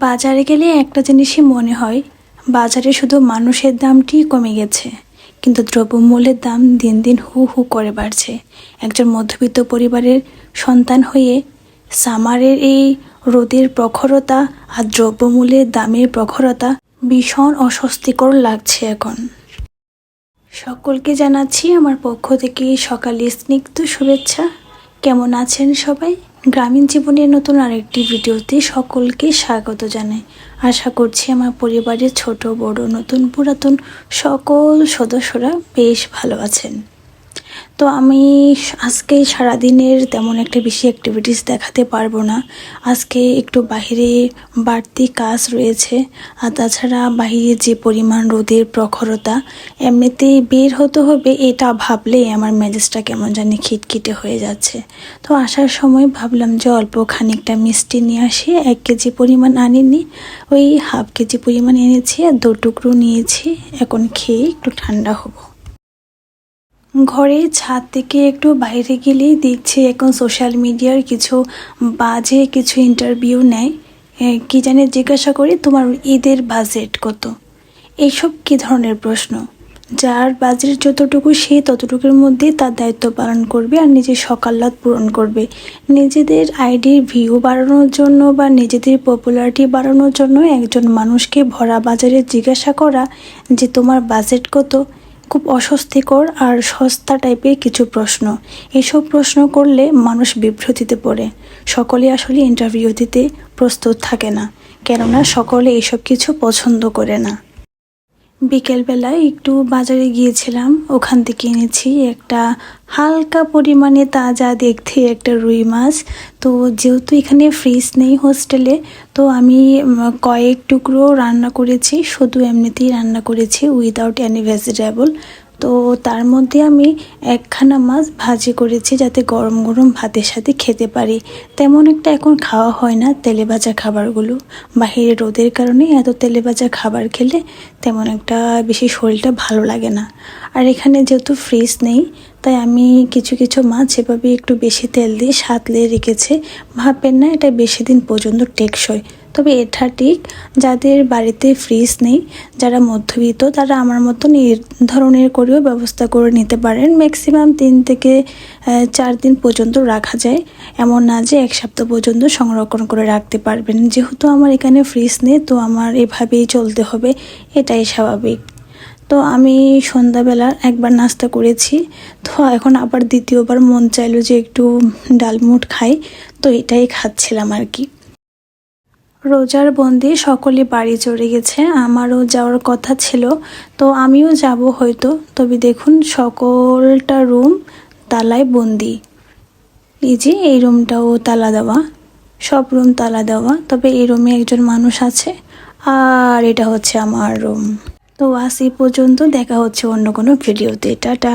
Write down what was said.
বাজারে গেলে একটা জিনিসই মনে হয়, বাজারে শুধু মানুষের দামটি কমে গেছে, কিন্তু দ্রব্যমূল্যের দাম দিন দিন হু হু করে বাড়ছে। একজন মধ্যবিত্ত পরিবারের সন্তান হয়ে সামারের এই রোদের প্রখরতা আর দ্রব্যমূল্যের দামের প্রখরতা ভীষণ অস্বস্তিকর লাগছে এখন। সকলকে জানাচ্ছি আমার পক্ষ থেকে সকালে স্নিগ্ধ শুভেচ্ছা। কেমন আছেন সবাই? গ্রামীণ জীবনের নতুন আরেকটি ভিডিওতে সকলকে স্বাগত জানাই। আশা করছি আমার পরিবারের ছোট, বড়, নতুন, পুরাতন সকল সদস্যরা বেশ ভালো আছেন। তো আমি আজকে সারাদিনের তেমন একটা বেশি অ্যাক্টিভিটিস দেখাতে পারব না। আজকে একটু বাইরে বাড়তি কাজ রয়েছে। আর তাছাড়া বাইরে যে পরিমাণ রোদের প্রখরতা, এমনিতেই বের হতে হবে এটা ভাবলেই আমার মেজাজটা কেমন জানি খিটখিটে হয়ে যাচ্ছে। তো আসার সময় ভাবলাম যে অল্প খানিকটা মিষ্টি নিয়ে আসি, এক কেজি পরিমাণ আনিনি। ওই হাফ কেজি পরিমাণ এনেছি আর দু টুকরো নিয়েছি। এখন খেয়ে একটু ঠান্ডা হব। ঘরে ছাদ থেকে একটু বাইরে গেলেই দেখছি এখন সোশ্যাল মিডিয়ার কিছু বাজে কিছু ইন্টারভিউ নেয়। কি জানি জিজ্ঞাসা করি, তোমার ঈদের বাজেট কত? এইসব কী ধরনের প্রশ্ন? যার বাজেট যতটুকু, সে ততটুকুর মধ্যে তার দায়িত্ব পালন করবে আর নিজের সকাল্লাত পূরণ করবে। নিজেদের আইডির ভিউ বাড়ানোর জন্য বা নিজেদের পপুলারিটি বাড়ানোর জন্য একজন মানুষকে ভরা বাজারে জিজ্ঞাসা করা যে, তোমার বাজেট কত? খুব অস্বস্তিকর আর সস্তা টাইপের কিছু প্রশ্ন। এসব প্রশ্ন করলে মানুষ বিভ্রতিতে পড়ে। সকলে আসলে ইন্টারভিউ দিতে প্রস্তুত থাকে না, কেননা সকলে এসব কিছু পছন্দ করে না। বিকেলবেলায় একটু বাজারে গিয়েছিলাম। ওখান থেকে এনেছি একটা হালকা পরিমাণে তাজা দেখতে একটা রুই মাছ। তো যেহেতু এখানে ফ্রিজ নেই হোস্টেলে তো আমি কয়েক টুকরো রান্না করেছি। শুধু এমনিতেই রান্না করেছি উইদাউট অ্যানি ভেজিটেবল তো তার মধ্যে আমি একখানা মাছ ভাজি করেছি যাতে গরম গরম ভাতের সাথে খেতে পারি। তেমন একটা এখন খাওয়া হয় না তেলে ভাজা খাবারগুলো। বাহিরে রোদের কারণে এত তেলে ভাজা খাবার খেলে তেমন একটা বেশি শরীরটা ভালো লাগে না। আর এখানে যেহেতু ফ্রিজ নেই, তাই আমি কিছু কিছু মাছ এভাবে একটু বেশি তেল দিয়ে সাতলে রেখেছে। ভাববেন না, এটা বেশি দিন পর্যন্ত টেকসই। তবে এটা ঠিক, যাদের বাড়িতে ফ্রিজ নেই, যারা মধ্যবিত্ত, তারা আমার মতন এই ধরনের করেও ব্যবস্থা করে নিতে পারেন। ম্যাক্সিমাম তিন থেকে চার দিন পর্যন্ত রাখা যায়। এমন না যে এক সপ্তাহ পর্যন্ত সংরক্ষণ করে রাখতে পারবেন। যেহেতু আমার এখানে ফ্রিজ নেই, তো আমার এভাবেই চলতে হবে, এটাই স্বাভাবিক। তো আমি সন্ধ্যাবেলা একবার নাস্তা করেছি। তো এখন আবার দ্বিতীয়বার মন চাইলো যে একটু ডালমুট খাই, তো এটাই খাচ্ছিলাম আর কি। রোজার বন্দি সকলে বাড়ি চড়ে গেছে, আমারও যাওয়ার কথা ছিল, তো আমিও যাব হয়তো। তবে দেখুন, সকলটা রুম তালায় বন্দি। এই যে, এই রুমটাও তালা দেওয়া। সব রুম তালা দেওয়া, তবে এই রুমে একজন মানুষ আছে, আর এটা হচ্ছে আমার রুম। তো আজ এই পর্যন্ত দেখা হচ্ছে অন্য কোনো ভিডিওতে। টাটা।